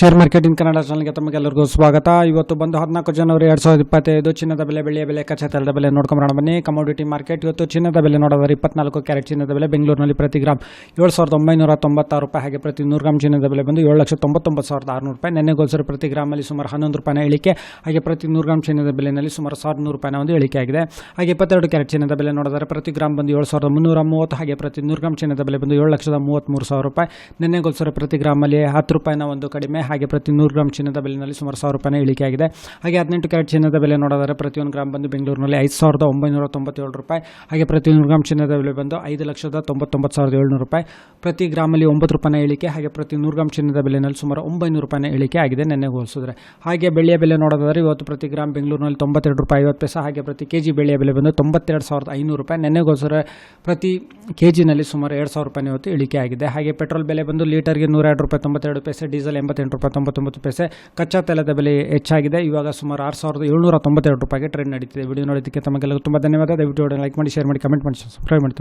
Share market in Kannada ಚಾನಲ್ಗೆ ತಮಗೆಲ್ಲರಿಗೂ ಸ್ವಾಗತ. ಇವತ್ತು ಬಂದು ಹದಿನಾಲ್ಕು ಜನವರಿ ಎರಡು ಸಾವಿರದ ಇಪ್ಪತ್ತೈದು, ಚಿನ್ನದ ಬೆಲೆ ಬೆಳೆಯ ಬೆಲೆ, ಕಚ್ಚಾ ತೈಲದ ಬೆಲೆ ನೋಡ್ಕೊಂಬರೋಣ ಬನ್ನಿ. ಕಮೋಡಿಟಿ ಮಾರ್ಕೆಟ್ ಇವತ್ತು ಚಿನ್ನದ ಬೆಲೆ ನೋಡೋದಾದ್ರೆ ಇಪ್ಪತ್ನಾಲ್ಕು ಕ್ಯಾರೆಟ್ ಚಿನ್ನದ ಬೆಲೆ, ಬೆಂಗಳೂರಿನಲ್ಲಿ ಪ್ರತಿ ಗ್ರಾಮ್ ಏಳು ಸಾವಿರದ ಒಂಬೈನೂರ ತೊಂಬತ್ತಾರು ರೂಪಾಯಿ ಹಾಗೆ ಪ್ರತಿ ನೂರು ಗ್ರಾಮ್ ಚಿನ್ನದ ಬೆಲೆ ಬಂದು ಏಳು ಲಕ್ಷ ತೊಂಬತ್ತೊಂಬತ್ತು ಸಾವಿರದ ಆರುನೂರು ರೂಪಾಯಿ. ನೆನ್ನೆ ಗೋಲ್ಸರು ಪ್ರತಿ ಗ್ರಾಮಲ್ಲಿ ಸುಮಾರು ಹನ್ನೊಂದು ರೂಪಾಯಿನ ಇಳಿಕೆ, ಹಾಗೆ ಪ್ರತಿ ನೂರು ಗ್ರಾಮ್ ಚಿನ್ನದ ಬೆಲೆಯಲ್ಲಿ ಸುಮಾರು ಸಾವಿರದ ನೂರು ರೂಪಾಯಿನ ಒಂದು ಇಳಿಕೆ ಆಗಿದೆ. ಹಾಗೆ ಇಪ್ಪತ್ತೆರಡು ಕ್ಯಾರೆಟ್ ಚಿನ್ನದ ಬೆಲೆ ನೋಡಿದರೆ ಪ್ರತಿ ಗ್ರಾಮ್ ಬಂದು ಏಳು ಸಾವಿರದ ಮುನ್ನೂರ ಮೂವತ್ತು, ಹಾಗೆ ಪ್ರತಿ ನೂರು ಗ್ರಾಮ್ ಚಿನ್ನದ ಬೆಲೆ ಬಂದು ಏಳು ಲಕ್ಷದ ಮೂವತ್ತ್ಮೂರು ಸಾವಿರ ರೂಪಾಯಿ. ನೆನ್ನೆ ಗೋಲ್ಸರು ಪ್ರತಿ ಗ್ರಾಮಲ್ಲಿ ಹತ್ತು ರೂಪಾಯಿನ ಒಂದು ಕಡಿಮೆ ಹಾಗೆ ಪ್ರತಿ ನೂರು ಗ್ರಾಮ್ ಚಿನ್ನದ ಬೆಲೆಯಲ್ಲಿ ಸುಮಾರು ಸಾವಿರ ರೂಪಾಯಿನ ಇಳಿಕೆ ಆಗಿದೆ. ಹಾಗೆ ಹದಿನೆಂಟು ಕ್ಯಾರೆಟ್ ಚಿನ್ನದ ಬೆಲೆ ನೋಡಿದರೆ ಪ್ರತಿಯೊಂದು ಗ್ರಾಮ್ ಬಂದು ಬೆಂಗಳೂರಿನಲ್ಲಿ ಐದು ಸಾವಿರದ ಒಂಬೈನೂರ ತೊಂಬತ್ತೇಳು ರೂಪಾಯಿ. ಹಾಗೆ ಪ್ರತಿ ನೂರು ಗ್ರಾಮ್ ಚಿನ್ನದ ಬೆಲೆ ಬಂದು ಐದು ಲಕ್ಷದ ತೊಂಬತ್ತೊಂಬತ್ತು ಸಾವಿರದ ಏಳ್ನೂರು ರೂಪಾಯಿ. ಪ್ರತಿ ಗ್ರಾಮಲ್ಲಿ ಒಂಬತ್ತು ರೂಪಾಯಿನ ಇಳಿಕೆ, ಹಾಗೆ ಪ್ರತಿ ನೂರು ಗ್ರಾಮ್ ಚಿನ್ನದ ಬೆಲೆಯಲ್ಲಿ ಸುಮಾರು ಒಂಬೈನೂರು ರೂಪಾಯಿನ ಇಳಿಕೆ ಆಗಿದೆ ನೆನ್ನೆ ಹೋಲಿಸಿದ್ರೆ ಹಾಗೆ ಬೆಳೆಯ ಬೆಲೆ ನೋಡೋದಾದರೆ ಇವತ್ತು ಪ್ರತಿ ಗ್ರಾಮ್ ಬೆಂಗಳೂರಿನಲ್ಲಿ ತೊಂಬತ್ತೆರಡು ರೂಪಾಯಿ ಐವತ್ತು ಪೈಸೆ, ಹಾಗೆ ಪ್ರತಿ ಕೆ ಜಿ ಬೆಳೆಯ ಬೆಲೆ ಬಂದು ತೊಂಬತ್ತೆರಡು ಸಾವಿರದ ಐನೂರು ರೂಪಾಯಿ. ನೆನ್ನೆಗೋಸ್ಕರ ಪ್ರತಿ ಕೆ ಜಿನಲ್ಲಿ ಸುಮಾರು ಎರಡು ಸಾವಿರ ರೂಪಾಯಿ ಇವತ್ತು ಇಳಿಕೆ ಆಗಿದೆ. ಹಾಗೆ ಪೆಟ್ರೋಲ್ ಬೆಲೆ ಬಂದು ಲೀಟರ್ಗೆ ನೂರೆರಡು ರೂಪಾಯಿ ತೊಂಬತ್ತೆರಡು ಪೈಸೆ, ಡೀಸೆಲ್ ಎಂಬತ್ತೆಂಟು ರೂಪಾಯಿ ತೊಂಬತ್ತೊಂಬತ್ತು ಪೈಸೆ ಕಚ್ಚಾ ತೈಲದ ಬೆಲೆ ಹೆಚ್ಚಾಗಿದೆ. ಇವಾಗ ಸುಮಾರು ಆರು ಸಾವಿರದ ಏಳ್ನೂರ ತೊಂಬತ್ತೆರಡು ರೂಪಾಯಿಗೆ ಟ್ರೆಂಡ್ ನಡೀತಿದೆ. ವಿಡಿಯೋ ನೋಡಿದ್ದಕ್ಕೆ ತಮಗೆಲ್ಲ ತುಂಬ ಧನ್ಯವಾದ. ದಯವಿಟ್ಟು ಲೈಕ್ ಮಾಡಿ ಶೇರ್ ಮಾಡಿ ಕಮೆಂಟ್ ಮಾಡಿ ಸಬ್ಸ್ಕ್ರೈಬ್ ಮಾಡಿ